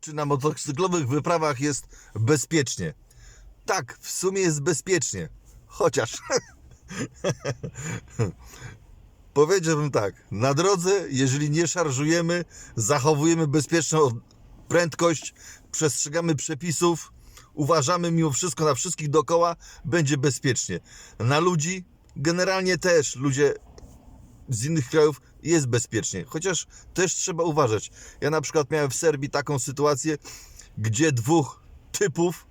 czy na motocyklowych wyprawach jest bezpiecznie. Tak, w sumie jest bezpiecznie. Chociaż powiedziałbym tak, na drodze, jeżeli nie szarżujemy, zachowujemy bezpieczną prędkość, przestrzegamy przepisów, uważamy mimo wszystko na wszystkich dookoła, będzie bezpiecznie. Na ludzi generalnie też ludzie z innych krajów jest bezpiecznie, chociaż też trzeba uważać. Ja na przykład miałem w Serbii taką sytuację, gdzie dwóch typów,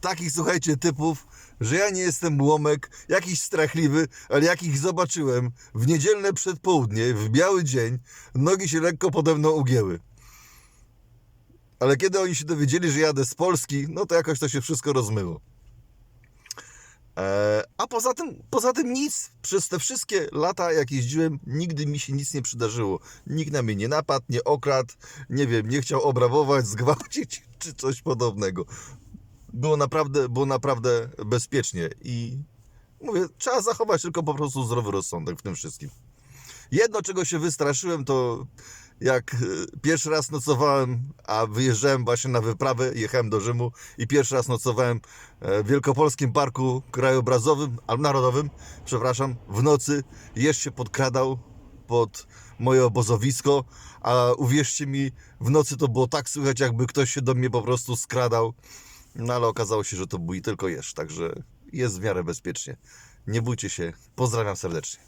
takich słuchajcie typów, że ja nie jestem łomek, jakiś strachliwy, ale jak ich zobaczyłem w niedzielne przedpołudnie, w biały dzień, nogi się lekko pode mną ugięły. Ale kiedy oni się dowiedzieli, że jadę z Polski, no to jakoś to się wszystko rozmyło. E, a poza tym, poza tym nic. Przez te wszystkie lata, jak jeździłem, nigdy mi się nic nie przydarzyło. Nikt na mnie nie napadł, nie okradł, nie wiem, nie chciał obrabować, zgwałcić czy coś podobnego. Było naprawdę, było naprawdę bezpiecznie i mówię, trzeba zachować tylko po prostu zdrowy rozsądek w tym wszystkim. Jedno, czego się wystraszyłem, to jak e, pierwszy raz nocowałem, a wyjeżdżałem właśnie na wyprawę, jechałem do Rzymu i pierwszy raz nocowałem e, w Wielkopolskim Parku Krajobrazowym, albo Narodowym, przepraszam, w nocy jeż się podkradał pod moje obozowisko, a uwierzcie mi, w nocy to było tak słychać, jakby ktoś się do mnie po prostu skradał, no ale okazało się, że to był tylko jeż, także jest w miarę bezpiecznie. Nie bójcie się, pozdrawiam serdecznie.